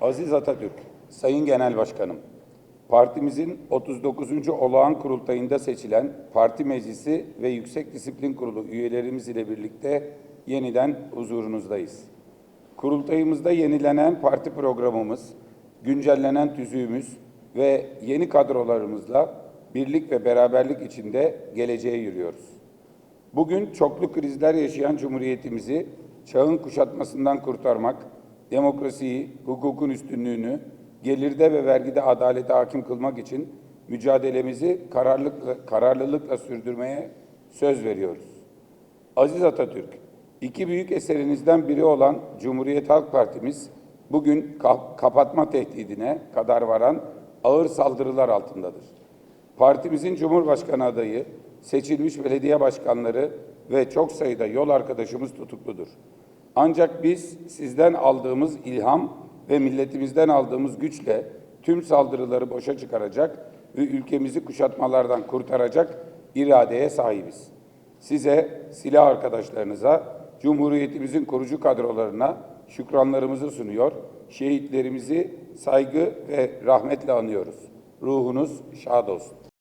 Aziz Atatürk, Sayın Genel Başkanım, partimizin 39. olağan kurultayında seçilen parti meclisi ve Yüksek Disiplin Kurulu üyelerimiz ile birlikte yeniden huzurunuzdayız. Kurultayımızda yenilenen parti programımız, güncellenen tüzüğümüz ve yeni kadrolarımızla birlik ve beraberlik içinde geleceğe yürüyoruz. Bugün çoklu krizler yaşayan Cumhuriyetimizi çağın kuşatmasından kurtarmak, demokrasiyi, hukukun üstünlüğünü, gelirde ve vergide adalete hakim kılmak için mücadelemizi kararlılıkla, kararlılıkla sürdürmeye söz veriyoruz. Aziz Atatürk, iki büyük eserinizden biri olan Cumhuriyet Halk Partimiz bugün ka- kapatma tehdidine kadar varan ağır saldırılar altındadır. Partimizin Cumhurbaşkanı adayı, seçilmiş belediye başkanları ve çok sayıda yol arkadaşımız tutukludur. Ancak biz sizden aldığımız ilham ve milletimizden aldığımız güçle tüm saldırıları boşa çıkaracak ve ülkemizi kuşatmalardan kurtaracak iradeye sahibiz. Size, silah arkadaşlarınıza, Cumhuriyetimizin kurucu kadrolarına şükranlarımızı sunuyor, şehitlerimizi saygı ve rahmetle anıyoruz. Ruhunuz şad olsun.